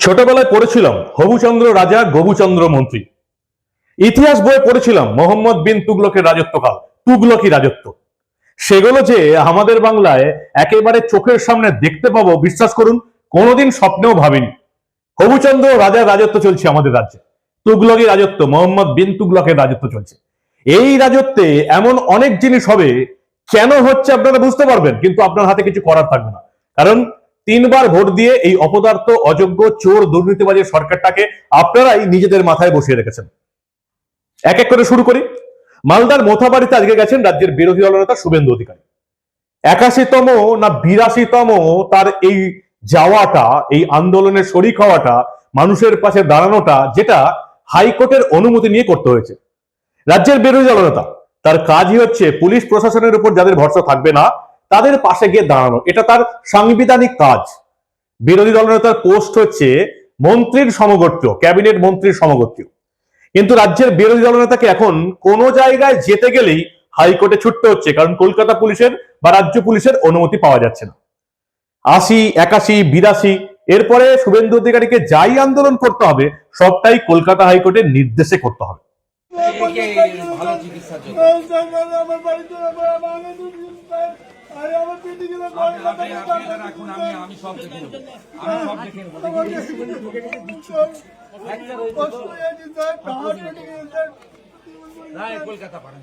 ছোটবেলায় পড়েছিলাম হবুচন্দ্র রাজা, গবুচন্দ্র মন্ত্রী। ইতিহাস বইয়ে পড়েছিলাম মোহাম্মদ বিন তুগলকের রাজত্বকাল তুগলকি রাজত্ব। সেগুলো যে আমাদের বাংলায় একেবারে চোখের সামনে দেখতে পাবো, বিশ্বাস করুন, কোনোদিন স্বপ্নেও ভাবিনি। হবুচন্দ্র রাজার রাজত্ব চলছে আমাদের রাজ্যে। তুগলকি রাজত্ব, মোহাম্মদ বিন তুগলকের রাজত্ব চলছে। এই রাজত্বে এমন অনেক জিনিস হবে, কেন হচ্ছে আপনারা বুঝতে পারবেন, কিন্তু আপনার হাতে কিছু করার থাকবে না। কারণ তিনবার ভোট দিয়ে এই অপদার্থ, অযোগ্য, চোর, দুর্নীতিবাজের সরকারটাকে আপনারাই নিজেদের মাথায় বসিয়ে রেখেছেন। এক এক করে শুরু করি। মালদার মোথাবাড়িতে আজকে গেছেন রাজ্যের বিরোধী দলনেতা শুভেন্দু অধিকারী। একাশিতম না বিরাশিতম তার এই যাওয়াটা, এই আন্দোলনের শরিক হওয়াটা, মানুষের পাশে দাঁড়ানোটা, যেটা হাইকোর্টের অনুমতি নিয়ে করতে হয়েছে। রাজ্যের বিরোধী দলনেতা তার কাজই হচ্ছে পুলিশ প্রশাসনের উপর যাদের ভরসা থাকবে না তাদের পাশে গিয়ে দাঁড়ানো। এটা তার সাংবিধানিক কাজ। বিরোধী দলনেতার পোস্ট হচ্ছে মন্ত্রীর সমগোত্র ক্যাবিনেট মন্ত্রীর সমগোত্রীয় কিন্তু রাজ্যের বিরোধী দলনেতাকে এখন কোনো জায়গায় যেতে গেলেই হাইকোর্টে ছুটতে হচ্ছে কারণ কলকাতা পুলিশের বা রাজ্য পুলিশের অনুমতি পাওয়া যাচ্ছে না। আশি একাশি বিরাশি এরপরে শুভেন্দু অধিকারীকে যাই আন্দোলন করতে হবে সবটাই কলকাতা হাইকোর্টের নির্দেশে করতে হবে। আমার বাড়িতে আমি সব দেখে নেব। আমি সব দেখে নেব। রায় কলকাতা চিকিৎসা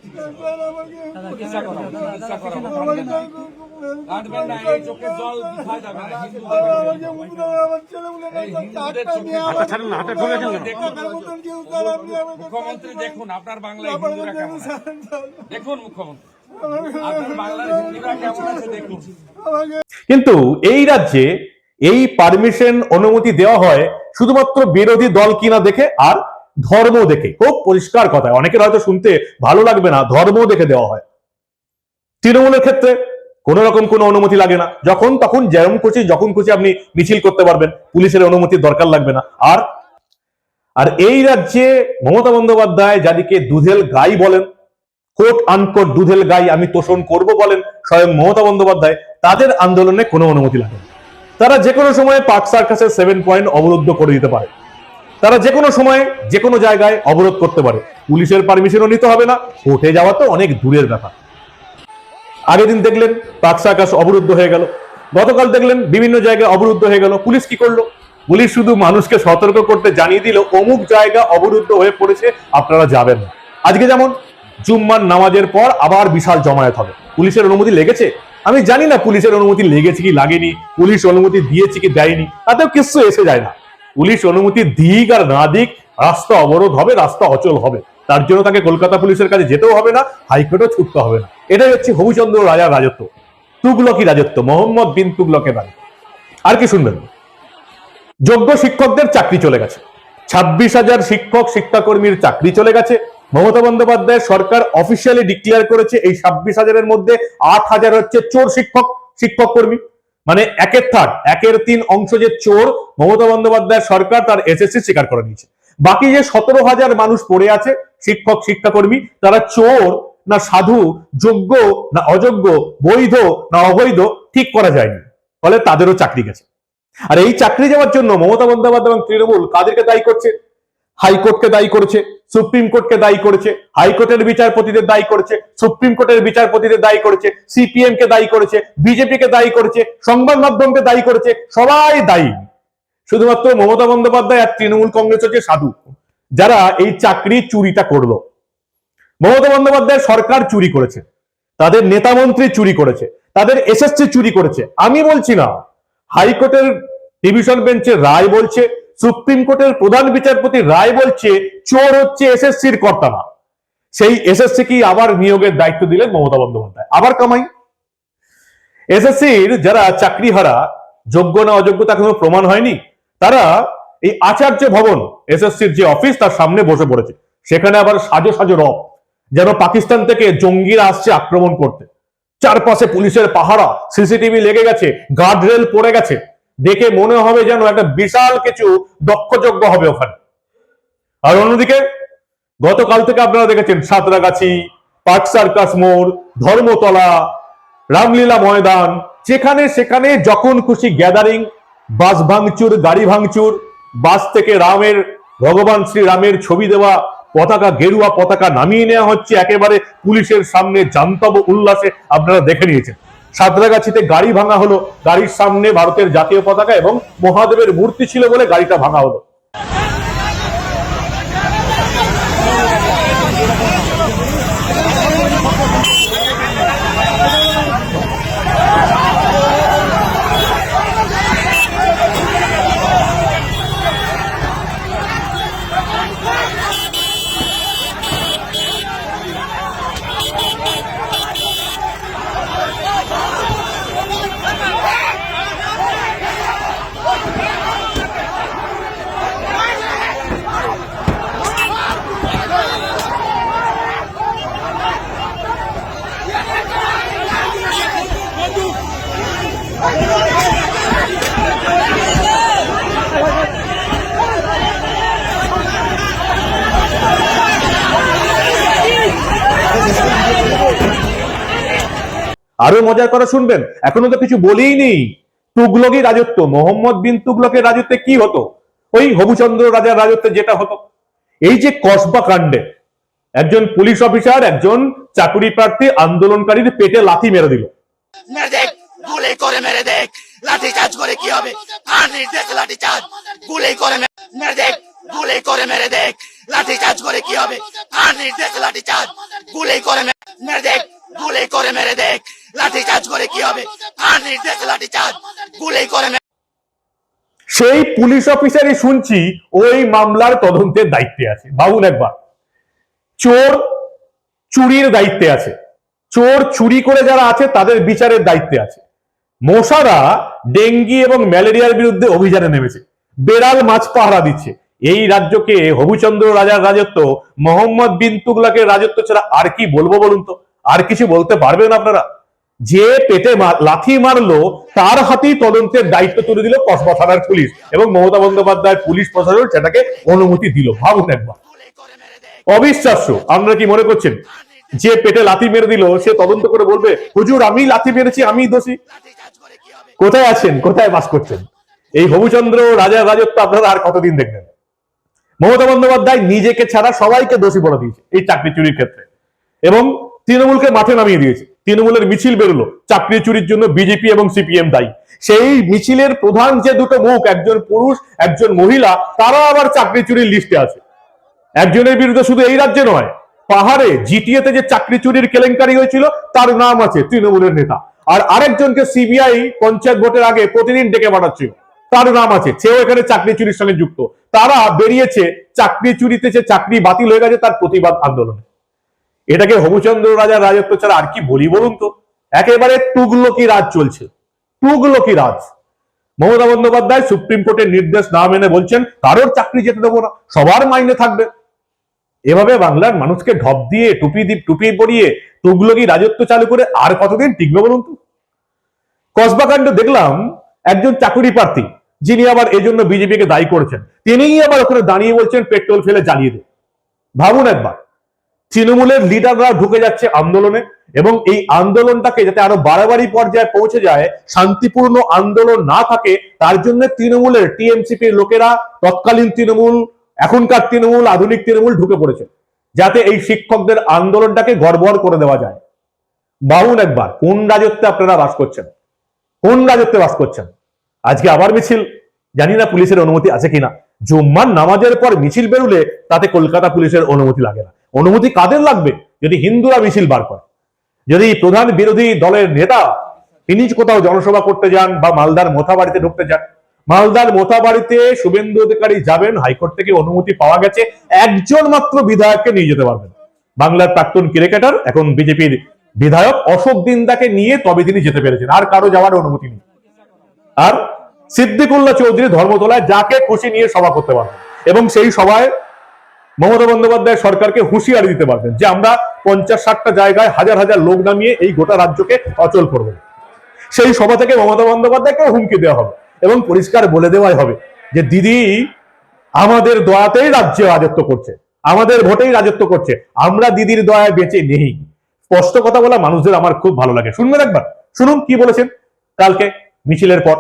চিকিৎসা না এই জল যাবে? না মুখ্যমন্ত্রী দেখুন আপনার বাংলায় দেখুন মুখ্যমন্ত্রী। কিন্তু এই রাজ্যে এই পারমিশন অনুমতি দেওয়া হয় শুধুমাত্র বিরোধী দল কিনা দেখে আর ধর্ম দেখে। খুব পরিষ্কার কথা। অনেকের হয়তো শুনতে ভালো লাগবে না ধর্ম দেখে দেওয়া হয়। তৃণমূলের ক্ষেত্রে কোন রকম কোনো অনুমতি লাগে না। যখন তখন যেরকম খুশি, যখন খুশি আপনি মিছিল করতে পারবেন। পুলিশের অনুমতির দরকার লাগবে না। আর আর এই রাজ্যে মমতা বন্দ্যোপাধ্যায় যাদেরকে দুধেল গাই বলেন কোট আনকোট দুধেল গাই আমি তোষণ করব বলেন স্বয়ং মমতা বন্দ্যোপাধ্যায়, তাদের আন্দোলনে কোনো অনুমতি লাগে তারা যে কোনো সময় পাক সার্কাসের সেভেন পয়েন্ট অবরুদ্ধ করে দিতে পারে। তারা যে কোনো সময় যে কোনো জায়গায় অবরোধ করতে পারে। পুলিশের পারমিশনও নিতে হবে না, কোর্টে যাওয়া তো অনেক দূরের ব্যাপার। আগের দিন দেখলেন পাক সার্কাস অবরুদ্ধ হয়ে গেল। গতকাল দেখলেন বিভিন্ন জায়গায় অবরুদ্ধ হয়ে গেল। পুলিশ কি করল? পুলিশ শুধু মানুষকে সতর্ক করতে জানিয়ে দিল, অমুক জায়গা অবরুদ্ধ হয়ে পড়েছে, আপনারা যাবেন না। আজকে যেমন জুম্মার নামাজের পর আবার বিশাল জমায়েত হবে। পুলিশের অনুমতি লেগেছে? আমি জানি না পুলিশের অনুমতি লেগেছে কি লাগেনি, পুলিশ অনুমতি দিয়েছে কি দেয়নি, তাতেও কিছু এসে যায় না। পুলিশ অনুমতি দিক আর না দিক, রাস্তা অবরোধ হবে, রাস্তা অচল হবে। তার জন্য তাকে কলকাতা পুলিশের কাছে যেতেও হবে না, হাইকোর্টও ছুটতে হবে না। এটাই হচ্ছে হবিচন্দ্র রাজার রাজত্ব। তুগলকি রাজত্ব, মোহাম্মদ বিন তুগলকের রাজত্ব আর কি শুনবেন? যোগ্য শিক্ষকদের চাকরি চলে গেছে। ছাব্বিশ হাজার শিক্ষক, শিক্ষাকর্মীর চাকরি চলে গেছে। মমতা বন্দ্যোপাধ্যায় সরকার অফিসিয়ালি ডিক্লেয়ার করেছে, এই ছাব্বিশ হাজারের মধ্যে আট হাজার হচ্ছে চোর শিক্ষক শিক্ষক কর্মী। মানে একের থার্ড একের তিন অংশ যে চোর মমতা বন্দ্যোপাধ্যায় সরকার তার এসএসসি স্বীকার করে নিয়েছে। বাকি যে সতেরো হাজার মানুষ পড়ে আছে, শিক্ষক, শিক্ষাকর্মী, তারা চোর না সাধু, যোগ্য না অযোগ্য, বৈধ না অবৈধ ঠিক করা যায়নি। ফলে তাদেরও চাকরি গেছে। আর এই চাকরি যাওয়ার জন্য মমতা বন্দ্যোপাধ্যায় এবং তৃণমূল কাদেরকে দায়ী করছে? হাইকোর্টকে দায়ী করেছে, সুপ্রিম কোর্টকে দায়ী করেছে, হাইকোর্টের বিচারপতিদের দায়ী করেছে, সুপ্রিম কোর্টের বিচারপতিদের দায়ী করেছে সিপিএম কে দায়ী করেছে বিজেপি কে দায়ী করেছে, সংবাদ মাধ্যমকে দায়ী করেছে, সবাই দায়ী। শুধুমাত্র মমতা বন্দ্যোপাধ্যায় আর তৃণমূল কংগ্রেস হচ্ছে সাধু, যারা এই চাকরি চুরিটা করল। মমতা বন্দ্যোপাধ্যায় সরকার চুরি করেছে, তাদের নেতা মন্ত্রী চুরি করেছে, তাদের এসএসসি চুরি করেছে। আমি বলছি না, হাইকোর্টের ডিভিশন বেঞ্চের রায় বলছে সুপ্রিম কোর্টের প্রধান বিচারপতি রায় বলছে, চোর হচ্ছে এসএসসির কর্তা না। সেই এসএসসি কি আবার নিয়োগের দায়িত্ব দিলেন মমতা বন্দ্যোপাধ্যায়? আবার কামাই। এসএসসির যারা চাকরি হারা যোগ্য না অযোগ্যতা কোনো প্রমাণ হয়নি। তারা এই আচার্য ভবন, এসএসসির যে অফিস তার সামনে বসে পড়েছে। সেখানে আবার সাজো সাজো রব, যেন পাকিস্তান থেকে জঙ্গিরা আসছে আক্রমণ করতে। চারপাশে পুলিশের পাহারা, সিসিটিভি লেগে গেছে গার্ডরেল পড়ে গেছে। দেখে মনে হবে যেন একটা বিশাল কিছু দক্ষযজ্ঞ হবে ওখানে। আর অন্যদিকে, গতকাল থেকে আপনারা দেখেছেন সাঁতরাগাছি, পার্ক সার্কাস মোড়, ধর্মতলা, রামলীলা ময়দান, যেখানে সেখানে যখন খুশি গ্যাদারিং বাস ভাঙচুর, গাড়ি ভাঙচুর, বাস থেকে রামের, ভগবান শ্রী রামের ছবি দেওয়া পতাকা, গেরুয়া পতাকা নামিয়ে নেওয়া হচ্ছে, একেবারে পুলিশের সামনে জান্তব উল্লাসে আপনারা দেখে নিয়েছেন। সাঁতরাগাছিতে গাড়ি ভাঙা হলো। গাড়ির সামনে ভারতের জাতীয় পতাকা এবং মহাদেবের মূর্তি ছিল বলে গাড়িটা ভাঙা হলো। আরও মজার কথা শুনবেন। এখনও তো কিছু বলেই নেই তুগলকি রাজত্ব, মোহাম্মদ বিন তুগলকের রাজত্বে কি হতো? ওই হবুচন্দ্র রাজার রাজত্বে যেটা হতো। এই যে কসবা কাণ্ডে, একজন পুলিশ অফিসার, একজন চাকুরি প্রার্থী আন্দোলনকারীর পেটে লাথি মেরে দিল। মেরে দেখ। লাঠি চার্জ করে কি হবে? আর নির্দেশ লাঠি চার্জ গুলি করে সেই পুলিশ অফিসারই শুনছি ওই মামলার তদন্তের দায়িত্বে আছে। ভাবুন একবার। চোর চুরির দায়িত্বে আছে। চোর চুরি করে যারা আছে, তাদের বিচারের দায়িত্বে আছে। মশারা ডেঙ্গি এবং ম্যালেরিয়ার বিরুদ্ধে অভিযানে নেমেছে। বেড়াল মাছ পাহারা দিচ্ছে। এই রাজ্যকে হবুচন্দ্র রাজার রাজত্ব, মোহাম্মদ বিন তুগলাকের রাজত্ব ছাড়া আর কি বলব বলুন তো? আর কিছু বলতে পারবেন আপনারা? যে পেটে লাথি মারলো, তার হাতেই তদন্তের দায়িত্ব তুলে দিল কসবা থানার পুলিশ এবং মমতা বন্দ্যোপাধ্যায় পুলিশ প্রশাসন সেটাকে অনুমতি দিল। ভাবুন একবার। অবিশ্বাস্য। আপনারা কি মনে করছেন? যে পেটে লাথি মেরে দিল, সে তদন্ত করে বলবে, হুজুর, আমি লাথি মেরেছি আমি দোষী কোথায় আছেন? কোথায় বাস করছেন? এই হবুচন্দ্র রাজার রাজত্ব আপনারা আর কতদিন দেখবেন? মমতা বন্দ্যোপাধ্যায় নিজেকে ছাড়া সবাইকে দোষী বলে দিয়েছে এই চাকরি চুরির ক্ষেত্রে। এবং তৃণমূলকে মাঠে নামিয়ে দিয়েছে। তৃণমূলের মিছিল বেরোলো। চাকরি চুরির জন্য বিজেপি এবং সিপিএম দায়ী। সেই মিছিলের প্রধান যে দুটো মুখ, একজন পুরুষ, একজন মহিলা, তারা আবার চাকরি চুরির লিস্টে আছে। একজনের বিরুদ্ধে শুধু এই রাজ্যে নয়, পাহাড়ে জিটিএতে যে চাকরি চুরির কেলেঙ্কারি হয়েছিল, তার নাম আছে তৃণমূলের নেতা। আর আরেকজনকে সিবিআই পঞ্চায়েত ভোটের আগে প্রতিদিন ডেকে পাঠাচ্ছিল, তার নাম আছে। সেও এখানে চাকরি চুরির সঙ্গে যুক্ত। তারা বেরিয়েছে, চাকরি চুরিতে যে চাকরি বাতিল হয়ে গেছে, তার প্রতিবাদ আন্দোলনে। এটাকে হবুচন্দ্র রাজার রাজত্ব ছাড়া আর কি বলি বলুন তো? একেবারে তুগলকি রাজ চলছে। তুগলকি রাজ। মমতা বন্দ্যোপাধ্যায় সুপ্রিম কোর্টের নির্দেশ না মেনে বলছেন, কারোর চাকরি যেতে দেবো না, সবার মাইনে থাকবে। এভাবে বাংলার মানুষকে ঢপ দিয়ে, টুপি দিয়ে টুপি পরিয়ে তুগলকি রাজত্ব চালু করে আর কতদিন টিকবে বলুন তো? কসবাকাণ্ড দেখলাম, একজন চাকুরি প্রার্থী, যিনি আবার এজন্য বিজেপিকে দায়ী করেছেন, তিনিই আবার ওখানে দাঁড়িয়ে বলছেন, পেট্রোল ফেলে জ্বালিয়ে দে। ভাবুন একবার। তৃণমূলের লিডাররা ঢুকে যাচ্ছে আন্দোলনে এবং এই আন্দোলনটাকে যাতে আরও বাড়াবাড়ি পর্যায়ে পৌঁছে যায়, শান্তিপূর্ণ আন্দোলন না থাকে, তার জন্য তৃণমূলের টিএমসিপির লোকেরা তৎকালীন তৃণমূল, এখনকার তৃণমূল, আধুনিক তৃণমূল ঢুকে পড়েছে। যাতে এই শিক্ষকদের আন্দোলনটাকে গড়বড় করে দেওয়া যায়। বাহুন একবার, কোন রাজত্বে আপনারা বাস করছেন? কোন রাজত্বে বাস করছেন? আজকে আবার মিছিল। জানি না পুলিশের অনুমতি আছে কিনা। জুম্মার নামাজের পর মিছিল বেরুলে তাতে কলকাতা পুলিশের অনুমতি লাগে না। অনুমতি কাদের লাগবে যদি হিন্দুরা মিছিল বার করে? যদি প্রধান বিরোধী দলের নেতা তিনি কোথাও জনসভা করতে যান বা মালদার মোথাবাড়িতে ঢুকতে যান, মালদার মোথাবাড়িতে শুভেন্দু অধিকারী যাবেন, হাইকোর্ট থেকে অনুমতি পাওয়া গেছে, একজন মাত্র বিধায়ককে নিয়ে যেতে পারবেন। বাংলার প্রাক্তন ক্রিকেটার, এখন বিজেপির বিধায়ক অশোক দিনদাকে নিয়ে তবে তিনি যেতে পেরেছেন, আর কারও যাওয়ার অনুমতি নেই। আর সিদ্দিকুল্লাহ চৌধুরী ধর্মতলায় যাকে খুশি নিয়ে সভা করতে পারবেন। এবং সেই সভায় মমতা বন্দ্যোপাধ্যায় সরকারকে হুঁশিয়ারি দিতে পারবেন যে আমরা পঞ্চাশ ষাটটা জায়গায় হাজার হাজার লোক নামিয়ে এই গোটা রাজ্যকে অচল করব। সেই সভা থেকে মমতা বন্দ্যোপাধ্যায়কে হুমকি দেওয়া হবে এবং পরিষ্কার বলে দেওয়াই হবে যে দিদি, আমাদের দয়াতেই রাজ্যে রাজত্ব করছে, আমাদের ভোটেই রাজত্ব করছে, আমরা দিদির দয়ায় বেঁচে নেই। স্পষ্ট কথা বলা মানুষদের আমার খুব ভালো লাগে। শুনবেন একবার। শুনুন কি বলেছেন? কালকে মিছিলের পর।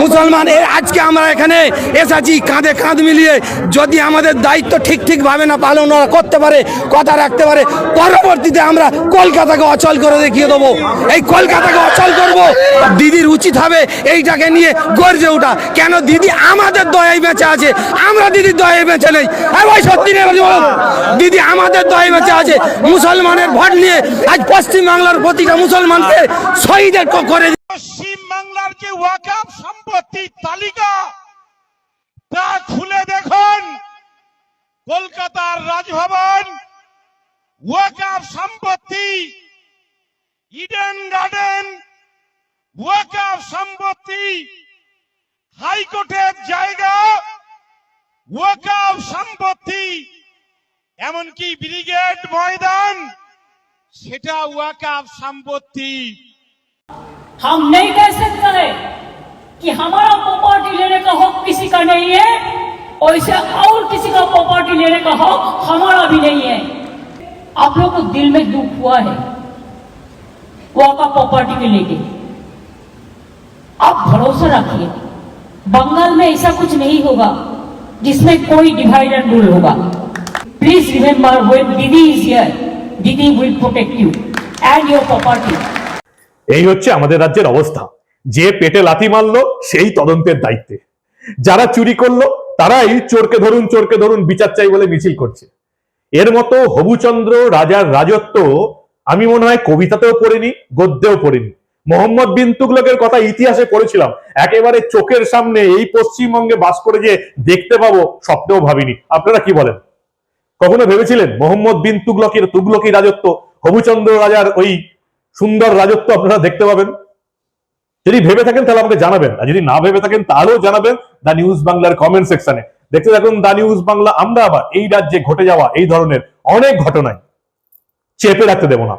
মুসলমান আজকে আমরা এখানে এসেছি কাঁধে কাঁধ মিলিয়ে। যদি আমাদের দায়িত্ব ঠিক ঠিকভাবে না পালন করতে পারে, কথা রাখতে পারে, পরবর্তীতে আমরা কলকাতাকে অচল করে দেখিয়ে দেবো। এই কলকাতাকে অচল করব। দিদির উচিত হবে এইটাকে নিয়ে গর্জে ওঠা। কেন দিদি আমাদের দয়ায় বেঁচে আছে, আমরা দিদির দয়ায় বেঁচে নেই। ভাই, সত্যি দিদি আমাদের দয়ায় বেঁচে আছে, মুসলমানের ভোট নিয়ে আজ পশ্চিমবাংলার প্রতিটা মুসলমানকে শহীদের করে যে সম্পত্তির তালিকা। তা খুলে দেখুন। কলকাতার রাজভবন ওয়াকাপ সম্পত্তি, ইডেন গার্ডেন ওয়াকাপ সম্পত্তি, হাইকোর্টের জায়গা ওয়াকাপ সম্পত্তি, এমনকি ব্রিগেড ময়দান, সেটা ওয়াকাপ সম্পত্তি। हम नहीं कह सकते कि हमारा प्रॉपर्टी लेने का हक किसी का नहीं है वैसे और किसी का प्रॉपर्टी लेने का हक हमारा भी नहीं है। आप लोग को दिल में दुख हुआ है, वो का प्रॉपर्टी के लेके आप भरोसा रखिए, बंगाल में ऐसा कुछ नहीं होगा जिसमें कोई डिवाइड एंड रूल होगा। Please remember when Didi is here Didi will protect you and your property এই হচ্ছে আমাদের রাজ্যের অবস্থা। যে পেটে লাথি মারলো, সেই তদন্তের দায়িত্বে। যারা চুরি করল, তারাই চোরকে ধরুন চোরকে ধরুন, বিচার চাই বলে মিছিল করছে। এর মতো হবুচন্দ্র রাজার রাজত্ব আমি মনে হয় কবিতাতেও পড়িনি, গদ্যেও পড়িনি। মোহাম্মদ বিন তুগলকের কথা ইতিহাসে পড়েছিলাম। একেবারে চোখের সামনে এই পশ্চিমবঙ্গে বাস করে যে দেখতে পাবো, স্বপ্নেও ভাবিনি। আপনারা কি বলেন? কখনো ভেবেছিলেন মোহাম্মদ বিন তুগলকের তুগলকি রাজত্ব, হবুচন্দ্র রাজার ওই সুন্দর রাজত্ব আপনারা দেখতে পাবেন। যদি ভেবে থাকেন তাহলে আমাকে জানাবেন। আর যদি না ভেবে থাকেন তাহলেও জানাবেন দা নিউজ বাংলার কমেন্ট সেকশনে দেখতে থাকুন দা নিউজ বাংলা আমরা আবার এই রাজ্যে ঘটে যাওয়া এই ধরনের অনেক ঘটনায়। চেপে রাখতে দেব না।